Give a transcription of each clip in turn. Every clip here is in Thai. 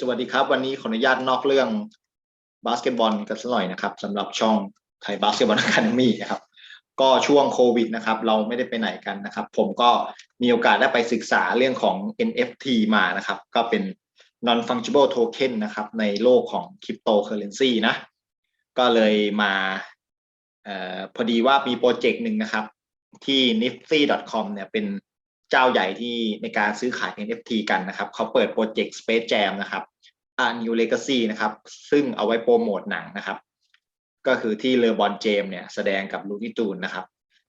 สวัสดีครับ วันนี้ขออนุญาตนอกเรื่องบาสเกตบอลกันสักหน่อยนะครับสำหรับช่องไทยบาสเกตบอล a ค a เดมี่นะครับ ก็ช่วงโควิดนะครับ เราไม่ได้ไปไหนกันนะครับ ผมก็มีโอกาสได้ไปศึกษาเรื่องของ NFT มานะครับ ก็เป็น non fungible token นะครับ ในโลกของ cryptocurrency นะ ก็เลยมาออพอดีว่ามีโปรเจกต์หนึ่งนะครับ ที่ nifty.com เนี่ยเป็น เจ้าใหญ่ที่ในการซื้อขาย NFT กันนะครับ เขาเปิดโปรเจกต์ Space Jam นะครับ A New Legacy นะครับ ซึ่งเอาไว้โปรโมทหนังนะครับ ก็คือที่เลอบอนเจมเนี่ยแสดงกับลูกี้ตูนนะครับ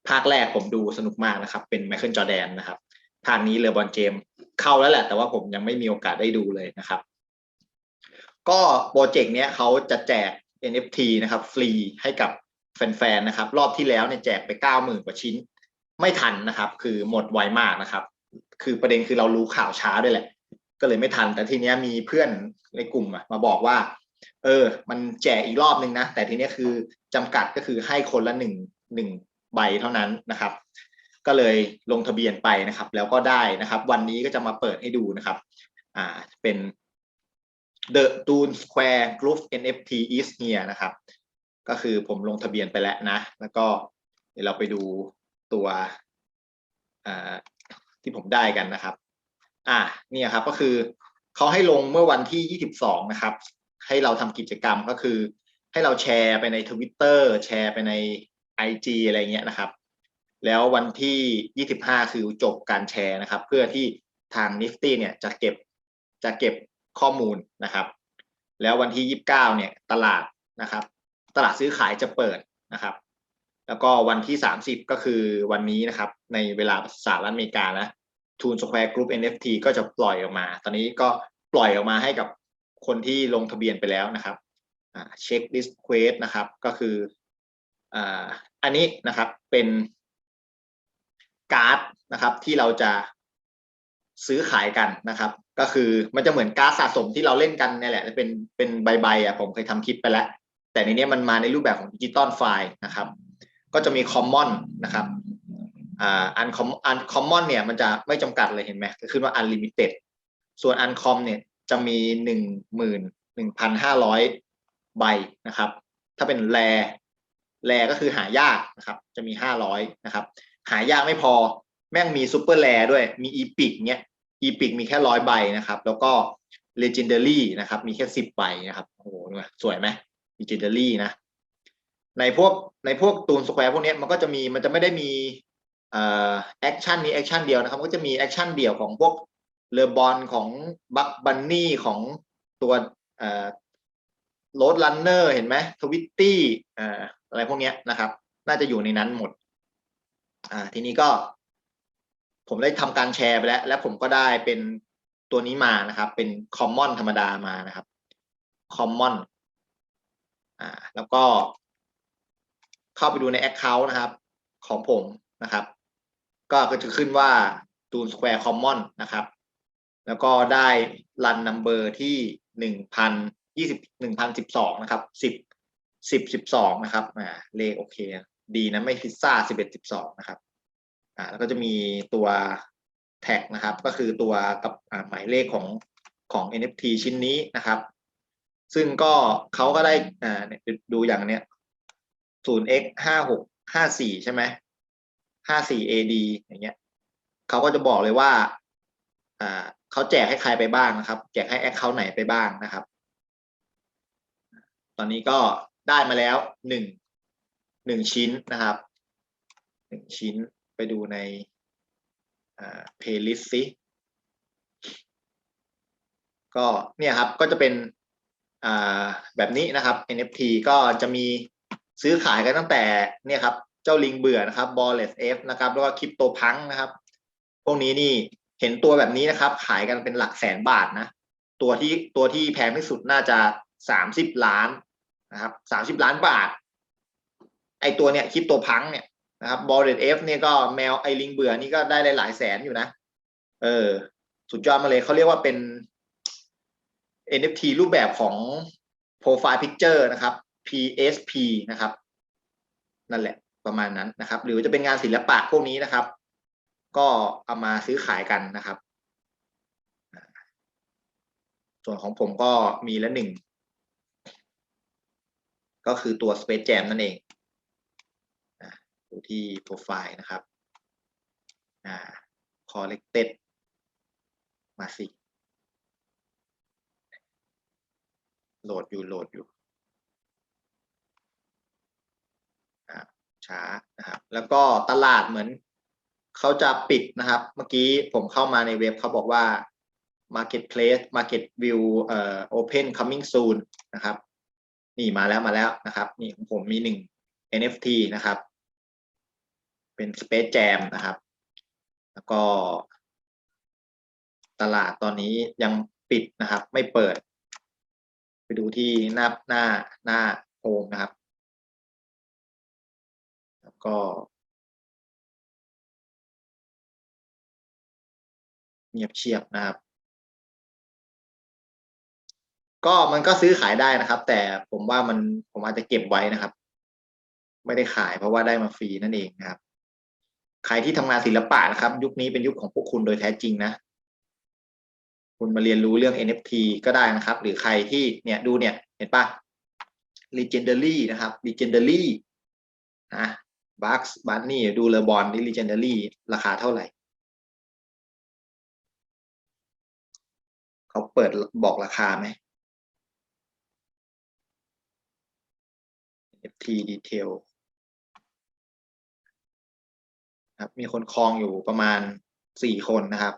ภาคแรกผมดูสนุกมากนะครับ เป็นไมเคิลจอแดนนะครับ ภาคนี้เลอบอนเจมเข้าแล้วแหละ แต่ว่าผมยังไม่มีโอกาสได้ดูเลยนะครับ ก็โปรเจกต์เนี้ยเขาจะแจก NFT นะครับ ฟรีให้กับแฟนๆนะครับ รอบที่แล้วเนี่ยแจกไปเก้าหมื่นกว่าชิ้น ไม่ทันนะครับ คือหมดไวมากนะครับ คือประเด็นคือเรารู้ข่าวช้าด้วยแหละ ก็เลยไม่ทัน แต่ทีเนี้ยมีเพื่อนในกลุ่มอะมาบอกว่า เออ มันแจกอีกรอบนึงนะ แต่ทีเนี้ยคือจำกัดก็คือให้คนละหนึ่งหนึ่งใบเท่านั้นนะครับ ก็เลยลงทะเบียนไปนะครับ แล้วก็ได้นะครับ วันนี้ก็จะมาเปิดให้ดูนะครับ อ่าเป็น The Dune Square Group NFT is here นะครับ ก็คือผมลงทะเบียนไปแล้วนะ แล้วก็เดี๋ยวเราไปดู ตัวที่ผมได้กันนะครับ อ่าเนี่ยครับก็คือเขาให้ลงเมื่อวันที่ 22 นะครับ ให้เราทำกิจกรรมก็คือ ให้เราแชร์ไปในทวิตเตอร์แชร์ไปใน IG อะไรเงี้ยนะครับ แล้ววันที่ 25 คือจบการแชร์นะครับ เพื่อที่ทาง Nifty เนี่ยจะเก็บจะเก็บข้อมูลนะครับ แล้ววันที่ 29 เนี่ยตลาดนะครับ ตลาดซื้อขายจะเปิดนะครับ แล้วก็วันที่ 30 ก็คือวันนี้นะครับ ในเวลาสหรัฐอเมริกานะ Toon Square Group NFT ก็จะปล่อยออกมา ตอนนี้ก็ปล่อยออกมาให้กับคนที่ลงทะเบียนไปแล้วนะครับเช็คลิสเควสนะครับ ก็คืออ่าอันนี้นะครับเป็นการ์ดนะครับที่เราจะซื้อขายกันนะครับ ก็คือมันจะเหมือนการ์ดสะสมที่เราเล่นกันนี่แหละเป็นเป็นใบๆอะผมเคยทำคลิปไปแล้ว แต่ในนี้มันมาในรูปแบบของดิจิตอลไฟล์นะครับ ก็จะมีคอมมอนนะครับอ่าอันคอมอันคอมมอนเนี่ยมันจะไม่จำกัดเลยเห็นไหมก็ขึ้นว่า unlimited ส่วนอันคอมเนี่ยจะมีหนึ่งหมื่นหนึ่งพันห้าร้อยใบนะครับ ถ้าเป็นแรแรก็คือหายากนะครับ จะมีห้าร้อยนะครับ หายากไม่พอแม่งมีซูเปอร์แรด้วยมีอีพิกเนี้ยอีพิกมีแค่ร้อยใบนะครับ แล้วก็ legendary นะครับ มีแค่สิบใบนะครับโอ้โหสวยไหม legendary นะ ในพวกในพวกตูนสแควร์พวกนี้มันก็จะมีมันจะไม่ได้มีแอคชั่นนี้แอคชั่นเดียวนะครับก็จะมีแอคชั่นเดียวของพวกเรือบอลของบัคบันนี่ของตัวโรดลันเนอร์เห็นไหมทวิตตี้อะไรพวกนี้นะครับ น่าจะอยู่ในนั้นหมดทีนี้ก็ ผมได้ทำการแชร์ไปแล้ว และผมก็ได้เป็นตัวนี้มานะครับ เป็นคอมมอนธรรมดามานะครับคอมมอนแล้วก็ เข้าไปดูใน Account นะครับ ของผมนะครับ ก็จะขึ้นว่า Toon Square Common นะครับ แล้วก็ได้รันนัมเบอร์ที่หนึ่งพันยี่สิบหนึ่งพันสิบสองนะครับสิบสิบสิบสองนะครับอ่าเลขโอเค ดีนะไม่พิซซ่าสิบเอ็ดสิบสองนะครับอ่าแล้วก็จะมีตัวแท็กนะครับ ก็คือตัวกับหมายเลขของของ NFT ชิ้นนี้นะครับ ซึ่งก็เขาก็ได้อ่าดูอย่างเนี้ย ศูนย์ x ห้าหกห้าสี่ใช่ไหมห้าสี่ ad อย่างเงี้ยเขาก็จะบอกเลยว่า อ่าเขาแจกให้ใครไปบ้างนะครับ แจกให้แอคเคาท์ไหนไปบ้างนะครับ ตอนนี้ก็ได้มาแล้วหนึ่งหนึ่งชิ้นนะครับหนึ่งชิ้นไปดูในอ่า playlist สิก็เนี่ยครับก็จะเป็นอ่าแบบนี้นะครับ NFT ก็จะมี ซื้อขายกันตั้งแต่เนี่ยครับ เจ้าลิงเบื่อนะครับ b a l l e s F นะครับ แล้วก็คริปโตพังนะครับ พวกนี้นี่เห็นตัวแบบนี้นะครับ ขายกันเป็นหลักแสนบาทนะ ตัวที่ตัวที่แพงที่สุดน่าจะสามสิบล้านนะครับสามสิบล้านบาท ไอตัวเนี่ยคริปโตพังเนี่ยนะครับ b a l l e s F เนี่ยก็แมวไอลิงเบื่อนี่ก็ได้หลายแสนอยู่นะ เออ สุดยอดมาเลยเขาเรียกว่าเป็น NFT รูปแบบของ Profile Picture นะครับ PSP นะครับ นั่นแหละประมาณนั้นนะครับ หรือจะเป็นงานศิลปะพวกนี้นะครับ ก็เอามาซื้อขายกันนะครับ ส่วนของผมก็มีละหนึ่ง ก็คือตัว Space Jam นั่นเองดูที่โปรไฟล์นะครับอ่า collected มาสิโหลดอยู่โหลดอยู่อ่า ช้านะครับ แล้วก็ตลาดเหมือนเขาจะปิดนะครับ เมื่อกี้ผมเข้ามาในเว็บเขาบอกว่า marketplace market view เอ่อ open coming soon นะครับ นี่มาแล้วมาแล้วนะครับ นี่ของผมมีหนึ่ง NFT นะครับ เป็น Space Jam นะครับ แล้วก็ ตลาดตอนนี้ยังปิดนะครับ ไม่เปิด ไปดูที่หน้าหน้าหน้าโฮมนะครับ ก็เงียบเชียบนะครับ ก็มันก็ซื้อขายได้นะครับ แต่ผมว่ามันผมอาจจะเก็บไว้นะครับ ไม่ได้ขายเพราะว่าได้มาฟรีนั่นเองนะครับ ใครที่ทำงานศิลปะนะครับ ยุคนี้เป็นยุคของพวกคุณโดยแท้จริงนะคุณมาเรียนรู้เรื่อง NFT ก็ได้นะครับ หรือใครที่เนี่ยดูเนี่ย เห็นปะ Legendary นะครับ Legendary นะ Bugs Bunny ดูเลอบอลที่ Legendary ราคาเท่าไหร่ เขาเปิดบอกราคาไหม FT detail ครับมีคนคลองอยู่ประมาณสี่คนนะครับ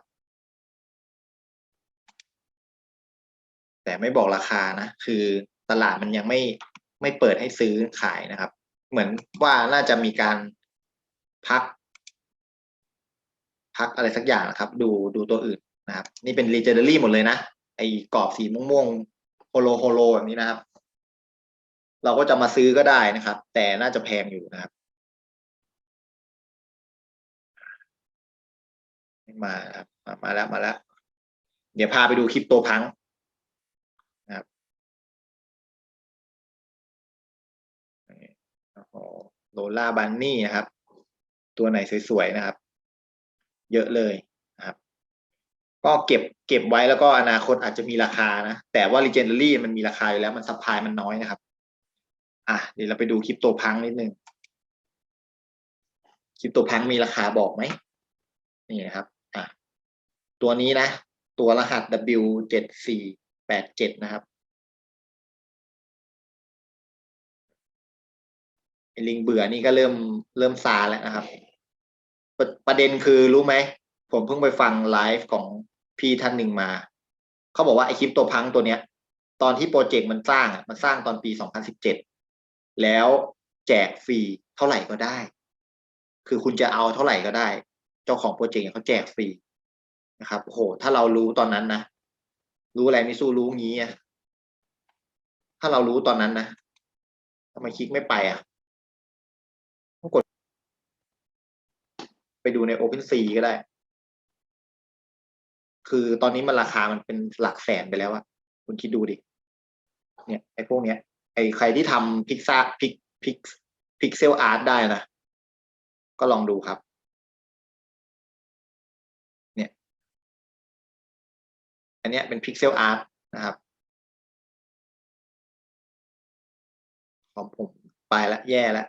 แต่ไม่บอกราคานะ คือตลาดมันยังไม่ไม่เปิดให้ซื้อขายนะครับ เหมือนว่าน่าจะมีการพัก พักอะไรสักอย่างนะครับ ดูดูตัวอื่นนะครับ นี่เป็น legendary หมดเลยนะไอ้กรอบสีม่วงๆโฮโลโฮโลแบบนี้นะครับ เราก็จะมาซื้อก็ได้นะครับ แต่น่าจะแพงอยู่นะครับมาครับมามาแล้วมาแล้ว เดี๋ยวพาไปดูคริปโตพังนะครับโลล่าบันนี่นะครับ ตัวไหนสวยๆนะครับ เยอะเลยนะครับ ก็เก็บเก็บไว้แล้วก็อนาคตอาจจะมีราคานะแต่ว่า Legendary มันมีราคาอยู่แล้วมันซัพพลายมันน้อยนะครับ อะเดี๋ยวเราไปดูคริปโตพังนิดนึงคริปโตพังมีราคาบอกไหมนี่นะครับ อะตัวนี้นะ ตัวรหัส W เจ็ดสี่แปดเจ็ดนะครับ ลิงเบื่อนี่ก็เริ่มเริ่มซาแล้วนะครับประประเด็นคือรู้ไหม ผมเพิ่งไปฟังไลฟ์ของพี่ท่านหนึ่งมา เขาบอกว่าไอคลิปตัวพังตัวเนี้ย ตอนที่โปรเจกต์มันสร้างอะมันสร้างตอนปีสองพันสิบเจ็ดแล้วแจกฟรีเท่าไหร่ก็ได้ คือคุณจะเอาเท่าไหร่ก็ได้ เจ้าของโปรเจกต์เขาแจกฟรีนะครับโอ้โหถ้าเรารู้ตอนนั้นนะ รู้อะไรไม่สู้รู้งี้อะถ้าเรารู้ตอนนั้นนะทำไมคลิกไม่ไปอะต้องกด ไปดูใน OpenSea ก็ได้ คือตอนนี้มันราคามันเป็นหลักแสนไปแล้วอะคุณคิดดูดิ เนี่ยไอ้พวกเนี้ย ไอ้ใครที่ทำพิกซ่าพิกพิกพิกเซลอาร์ตได้นะ ก็ลองดูครับ เนี่ย อันเนี้ยเป็นพิกเซลอาร์ตนะครับของผมไปละแย่แล้ว